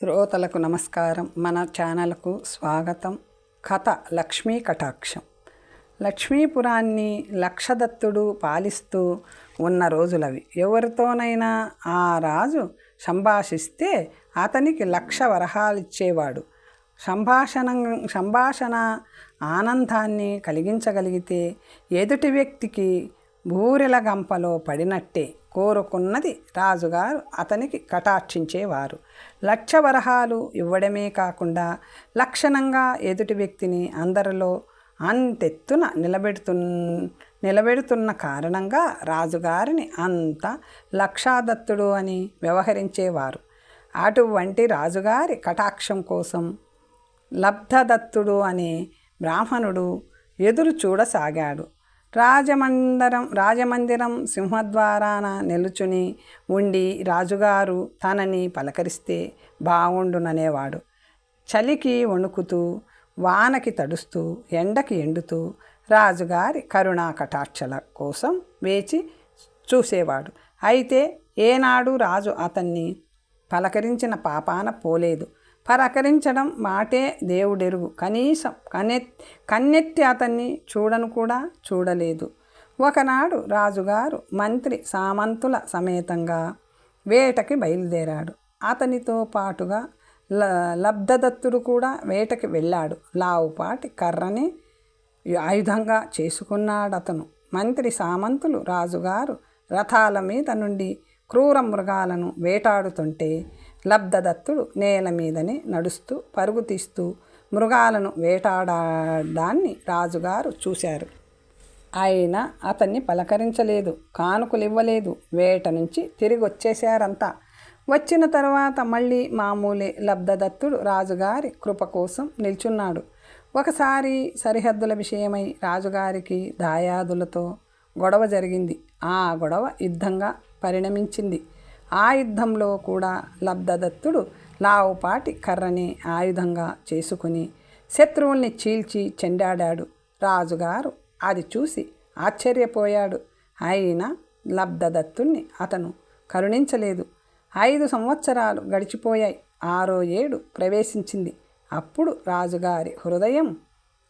శ్రోతలకు నమస్కారం. మన ఛానల్కు స్వాగతం. కథ లక్ష్మీ కటాక్షం. లక్ష్మీపురాన్ని లక్షదత్తుడు పాలిస్తూ ఉన్న రోజులవి. ఎవరితోనైనా ఆ రాజు సంభాషిస్తే అతనికి లక్ష వరహాలిచ్చేవాడు సంభాషణ సంభాషణ ఆనందాన్ని కలిగించగలిగితే ఎదుటి వ్యక్తికి బూరెల గంపలో పడినట్టే కోరుకున్నది రాజుగారు అతనికి కటాక్షించేవారు. లక్ష వరహాలు ఇవ్వడమే కాకుండా లక్షణంగా ఎదుటి వ్యక్తిని అందరిలో అంతెత్తున నిలబెడుతు నిలబెడుతున్న కారణంగా రాజుగారిని అంత లక్షాదత్తుడు అని వ్యవహరించేవారు. అటువంటి రాజుగారి కటాక్షం కోసం లబ్ధదత్తుడు అనే బ్రాహ్మణుడు ఎదురు చూడసాగాడు. రాజమందిరం రాజమందిరం సింహద్వారాన నిలుచుని ఉండి రాజుగారు తనని పలకరిస్తే బాగుండుననేవాడు చలికి వణుకుతూ వానకి తడుస్తూ ఎండకి ఎండుతూ రాజుగారి కరుణా కటాక్షల కోసం వేచి చూసేవాడు. అయితే ఏనాడు రాజు అతన్ని పలకరించిన పాపాన పోలేదు. పరకరించడం మాటే దేవుడెరుగు. కనీసం కన్నె కన్నెత్తి అతన్ని చూడను కూడా చూడలేదు. ఒకనాడు రాజుగారు మంత్రి సామంతుల సమేతంగా వేటకి బయలుదేరాడు. అతనితో పాటుగా ల లబ్ధదత్తుడు కూడా వేటకి వెళ్ళాడు. లావుపాటి కర్రని ఆయుధంగా చేసుకున్నాడు అతను మంత్రి సామంతులు రాజుగారు రథాల మీద నుండి క్రూర మృగాలను వేటాడుతుంటే లబ్ధదత్తుడు నేల మీదనే నడుస్తూ పరుగు తీస్తూ మృగాలను వేటాడడాన్ని రాజుగారు చూశారు. ఆయన అతన్ని పలకరించలేదు కానుకలు ఇవ్వలేదు వేట నుంచి తిరిగి వచ్చేశారంతా వచ్చిన తర్వాత మళ్ళీ మామూలే లబ్ధదత్తుడు రాజుగారి కృప కోసం నిల్చున్నాడు. ఒకసారి సరిహద్దుల విషయమై రాజుగారికి దాయాదులతో గొడవ జరిగింది. ఆ గొడవ యుద్ధంగా పరిణమించింది. ఆ యుద్ధంలో కూడా లబ్ధదత్తుడు లావుపాటి కర్రని ఆయుధంగా చేసుకుని శత్రువుల్ని చీల్చి చెండాడాడు. రాజుగారు అది చూసి ఆశ్చర్యపోయాడు. అయినా లబ్ధదత్తుణ్ణి అతను కరుణించలేదు. ఐదు సంవత్సరాలు గడిచిపోయాయి. ఆరో ఏడు ప్రవేశించింది. అప్పుడు రాజుగారి హృదయం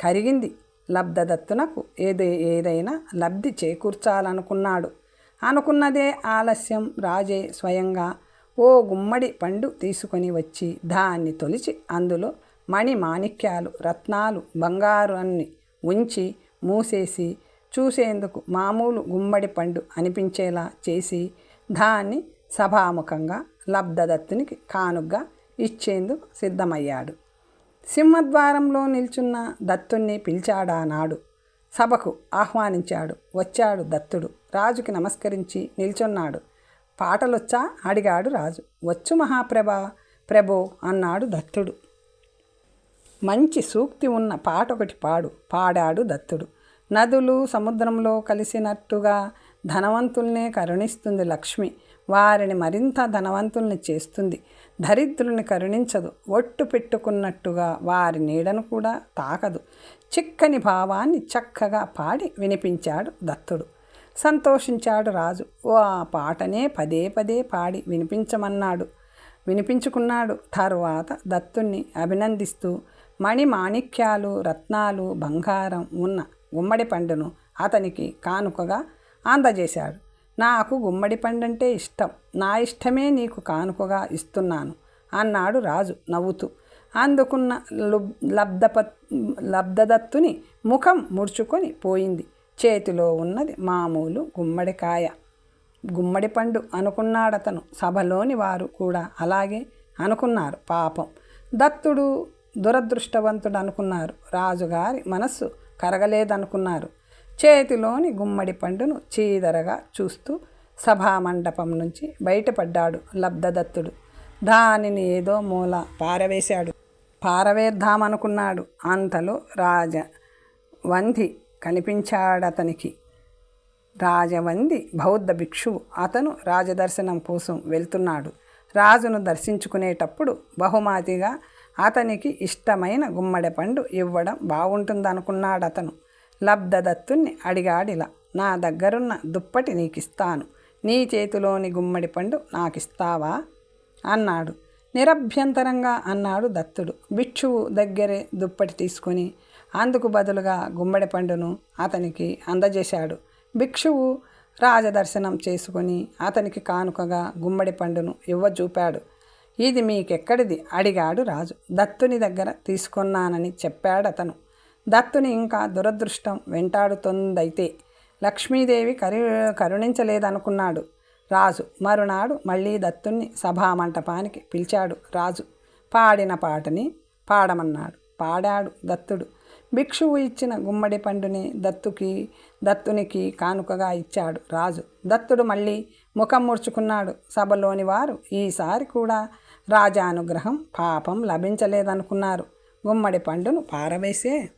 కరిగింది. లబ్ధదత్తునకు ఏదే ఏదైనా లబ్ధి చేకూర్చాలనుకున్నాడు. అనుకున్నదే ఆలస్యం రాజే స్వయంగా. ఓ గుమ్మడి పండు తీసుకొని వచ్చి దాన్ని తొలిచి అందులో మణి మాణిక్యాలు రత్నాలు బంగారు అన్ని ఉంచి మూసేసి చూసేందుకు మామూలు గుమ్మడి పండు అనిపించేలా చేసి దాన్ని సభాముఖంగా లబ్ధదత్తునికి కానుగ్గా ఇచ్చేందుకు సిద్ధమయ్యాడు. సింహద్వారంలో నిల్చున్న దత్తుణ్ణి పిలిచాడా నాడు సభకు ఆహ్వానించాడు. వచ్చాడు దత్తుడు. రాజుకి నమస్కరించి నిల్చున్నాడు. పాటలొచ్చా? అడిగాడు రాజు. వచ్చు మహాప్రభ. ప్రభో అన్నాడు దత్తుడు. మంచి సూక్తి ఉన్న పాట ఒకటి పాడు. పాడాడు దత్తుడు. నదులు సముద్రంలో కలిసినట్టుగా ధనవంతుల్నే కరుణిస్తుంది లక్ష్మి. వారిని మరింత ధనవంతుల్ని చేస్తుంది. దరిద్రుల్ని కరుణించదు. ఒట్టు పెట్టుకున్నట్టుగా వారి నీడను కూడా తాకదు. చిక్కని భావాన్ని చక్కగా పాడి వినిపించాడు దత్తుడు. సంతోషించాడు రాజు. ఓ ఆ పాటనే పదే పదే పాడి వినిపించమన్నాడు. వినిపించుకున్నాడు. తరువాత దత్తుణ్ణి అభినందిస్తూ మణి మాణిక్యాలు రత్నాలు బంగారం ఉన్న గుమ్మడి పండును అతనికి కానుకగా అందజేశాడు. నాకు గుమ్మడి పండంటే ఇష్టం. నా ఇష్టమే నీకు కానుకగా ఇస్తున్నాను అన్నాడు రాజు నవ్వుతూ. అందుకున్న లబ్ధప లబ్ధదత్తుని ముఖం ముడుచుకొని పోయింది. చేతిలో ఉన్నది మామూలు గుమ్మడికాయ. గుమ్మడి పండు అనుకున్నాడతను. సభలోని వారు కూడా అలాగే అనుకున్నారు పాపం. దత్తుడు దురదృష్టవంతుడు అనుకున్నారు రాజుగారి మనస్సు కరగలేదనుకున్నారు. చేతిలోని గుమ్మడి పండును చీదరగా చూస్తూ సభామండపం నుంచి బయటపడ్డాడు లబ్ధదత్తుడు. దానిని ఏదో మూల పారవేశాడు. పారవేద్దామనుకున్నాడు అంతలో రాజ వంధి కనిపించాడతనికి. రాజవంది బౌద్ధ భిక్షువు అతను రాజదర్శనం కోసం వెళ్తున్నాడు. రాజును దర్శించుకునేటప్పుడు బహుమతిగా అతనికి ఇష్టమైన గుమ్మడి పండు ఇవ్వడం బాగుంటుందనుకున్నాడు అతను లబ్ధదత్తుణ్ణి అడిగాడిలా నా దగ్గరున్న దుప్పటి నీకిస్తాను. నీ చేతిలోని గుమ్మడి పండు నాకిస్తావా? అన్నాడు. నిరభ్యంతరంగా అన్నాడు దత్తుడు. భిక్షువు దగ్గరే దుప్పటి తీసుకొని అందుకు బదులుగా గుమ్మడి పండును అతనికి అందజేశాడు. భిక్షువు రాజదర్శనం చేసుకొని అతనికి కానుకగా గుమ్మడి పండును ఇవ్వజూపాడు ఇది మీకెక్కడిది? అడిగాడు రాజు. దత్తుని దగ్గర తీసుకున్నానని చెప్పాడు అతను దత్తుని ఇంకా దురదృష్టం వెంటాడుతుందైతే లక్ష్మీదేవి కరు కరుణించలేదనుకున్నాడు. రాజు మరునాడు మళ్ళీ దత్తుణ్ణి సభామంటపానికి పిలిచాడు రాజు. పాడిన పాటని పాడమన్నాడు. పాడాడు దత్తుడు. భిక్షువు ఇచ్చిన గుమ్మడి పండుని దత్తుకి దత్తునికి కానుకగా ఇచ్చాడు రాజు. దత్తుడు మళ్ళీ ముఖం ముడుచుకున్నాడు. సభలోని వారు ఈసారి కూడా రాజానుగ్రహం పాపం లభించలేదనుకున్నారు. గుమ్మడి పండును పారవేసే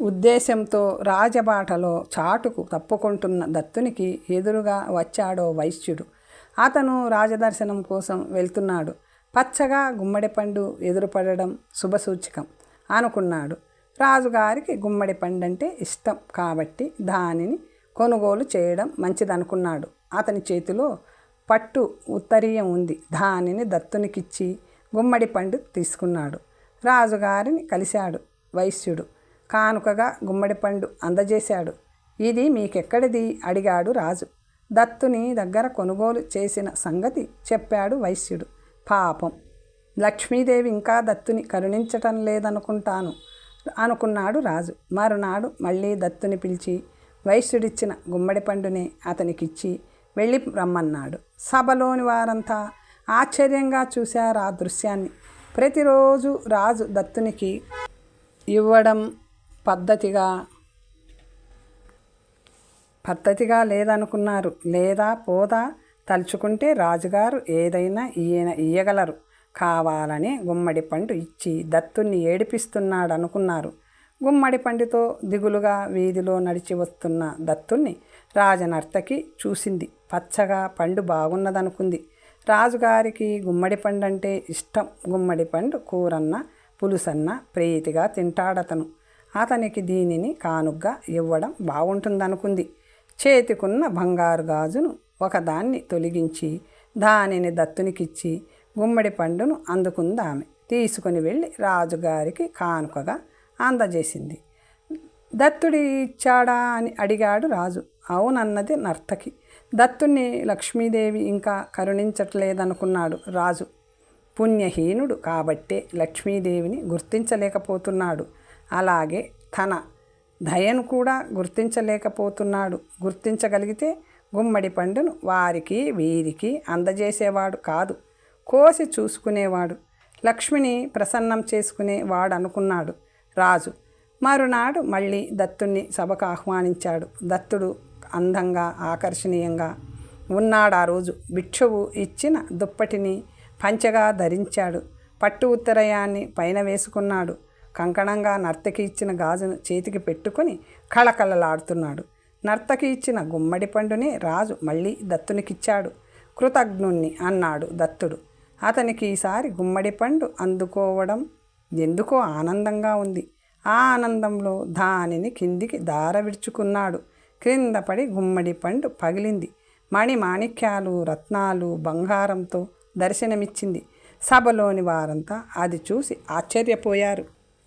ఉద్దేశంతో రాజబాటలో చాటుకు తప్పుకుంటున్న దత్తునికి ఎదురుగా వచ్చాడో వైశ్యుడు. అతను రాజదర్శనం కోసం వెళ్తున్నాడు. పచ్చగా గుమ్మడి పండు ఎదురుపడడం శుభసూచకం అనుకున్నాడు. రాజుగారికి గుమ్మడి పండు అంటే ఇష్టం కాబట్టి దానిని కొనుగోలు చేయడం మంచిదనుకున్నాడు. అతని చేతిలో పట్టు ఉత్తరీయం ఉంది. దానిని దత్తునికిచ్చి గుమ్మడి పండు తీసుకున్నాడు. రాజుగారిని కలిశాడు వైశ్యుడు. కానుకగా గుమ్మడి పండు అందజేశాడు. ఇది మీకెక్కడిది? అడిగాడు రాజు. దత్తుని దగ్గర కొనుగోలు చేసిన సంగతి చెప్పాడు వైశ్యుడు. పాపం. లక్ష్మీదేవి ఇంకా దత్తుని కరుణించటం లేదనుకుంటాను అనుకున్నాడు రాజు. మరునాడు మళ్ళీ దత్తుని పిలిచి వైశ్యుడిచ్చిన గుమ్మడి పండునే అతనికిచ్చి వెళ్ళి రమ్మన్నాడు. సభలోని వారంతా ఆశ్చర్యంగా చూశారు ఆ దృశ్యాన్ని. ప్రతిరోజు రాజు దత్తునికి ఇవ్వడం పద్ధతిగా పద్ధతిగా లేదనుకున్నారు. లేదా పోదా తలుచుకుంటే రాజుగారు ఏదైనా ఈయన ఇయ్యగలరు. కావాలని గుమ్మడి పండు ఇచ్చి దత్తుని ఏడిపిస్తున్నాడనుకున్నారు. గుమ్మడి పండుతో దిగులుగా వీధిలో నడిచి వస్తున్న దత్తుణ్ణి రాజనర్తకి చూసింది. పచ్చగా పండు బాగున్నదనుకుంది. రాజుగారికి గుమ్మడి పండు అంటే ఇష్టం. గుమ్మడి పండు కూరన్న పులుసన్న ప్రీతిగా తింటాడతను. అతనికి దీనిని కానుగ్గా ఇవ్వడం బాగుంటుందనుకుంది. చేతికున్న బంగారు గాజును ఒకదాన్ని తొలగించి దానిని దత్తునికిచ్చి గుమ్మడి పండును అందుకుందామె. తీసుకుని వెళ్ళి రాజుగారికి కానుకగా అందజేసింది. దత్తుడి ఇచ్చాడా అని అడిగాడు రాజు. అవునన్నది నర్తకి. దత్తుణ్ణి లక్ష్మీదేవి ఇంకా కరుణించట్లేదనుకున్నాడు రాజు. పుణ్యహీనుడు కాబట్టే లక్ష్మీదేవిని గుర్తించలేకపోతున్నాడు. అలాగే తన దయను కూడా గుర్తించలేకపోతున్నాడు. గుర్తించగలిగితే గుమ్మడి పండును వారికి వీరికి అందజేసేవాడు కాదు. కోసి చూసుకునేవాడు. లక్ష్మిని ప్రసన్నం చేసుకునే వాడనుకున్నాడు. రాజు మరునాడు మళ్ళీ దత్తుణ్ణి సభకు ఆహ్వానించాడు. దత్తుడు అందంగా ఆకర్షణీయంగా ఉన్నాడు ఆ రోజు భిక్షువు ఇచ్చిన దుప్పటిని పంచగా ధరించాడు. పట్టు ఉత్తరయాన్ని పైన వేసుకున్నాడు. కంకణంగా నర్తకి ఇచ్చిన గాజును చేతికి పెట్టుకొని కళకళలాడుతున్నాడు. నర్తకి ఇచ్చిన గుమ్మడి పండునే రాజు మళ్ళీ దత్తునికిచ్చాడు. కృతజ్ఞుణ్ణి అన్నాడు దత్తుడు. అతనికి ఈసారి గుమ్మడి పండు అందుకోవడం ఎందుకో ఆనందంగా ఉంది. ఆ ఆనందంలో దానిని కిందికి దార విడుచుకున్నాడు. క్రింద పడి గుమ్మడి పండు పగిలింది. మణి మాణిక్యాలు రత్నాలు బంగారంతో దర్శనమిచ్చింది. సభలోని వారంతా అది చూసి ఆశ్చర్యపోయారు.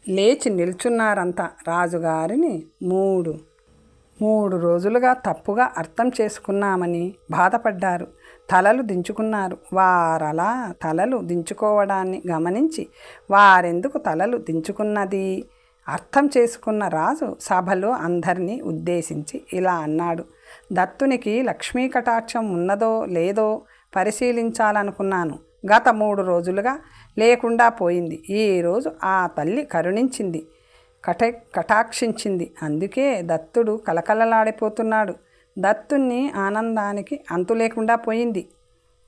లేచి నిల్చున్నారంతా రాజుగారిని మూడు. మూడు రోజులుగా తప్పుగా అర్థం చేసుకున్నామని బాధపడ్డారు. తలలు దించుకున్నారు. వారలా తలలు దించుకోవడాన్ని గమనించి వారెందుకు తలలు దించుకున్నది? అర్థం చేసుకున్న రాజు సభలో అందరినీ ఉద్దేశించి ఇలా అన్నాడు. దత్తునికి లక్ష్మీ కటాక్షం ఉన్నదో లేదో పరిశీలించాలనుకున్నాను. గత మూడు రోజులుగా లేకుండా పోయింది. ఈరోజు ఆ తల్లి కరుణించింది కట కటాక్షించింది. అందుకే దత్తుడు కలకలలాడిపోతున్నాడు దత్తుణ్ణి ఆనందానికి అంతు లేకుండా పోయింది.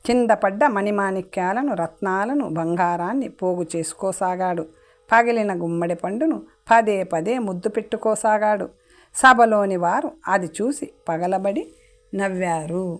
కింద పడ్డ మణిమాణిక్యాలను రత్నాలను బంగారాన్ని పోగు చేసుకోసాగాడు. పగిలిన గుమ్మడి పండును పదే పదే ముద్దు పెట్టుకోసాగాడు. సభలోని వారు అది చూసి పగలబడి నవ్వారు.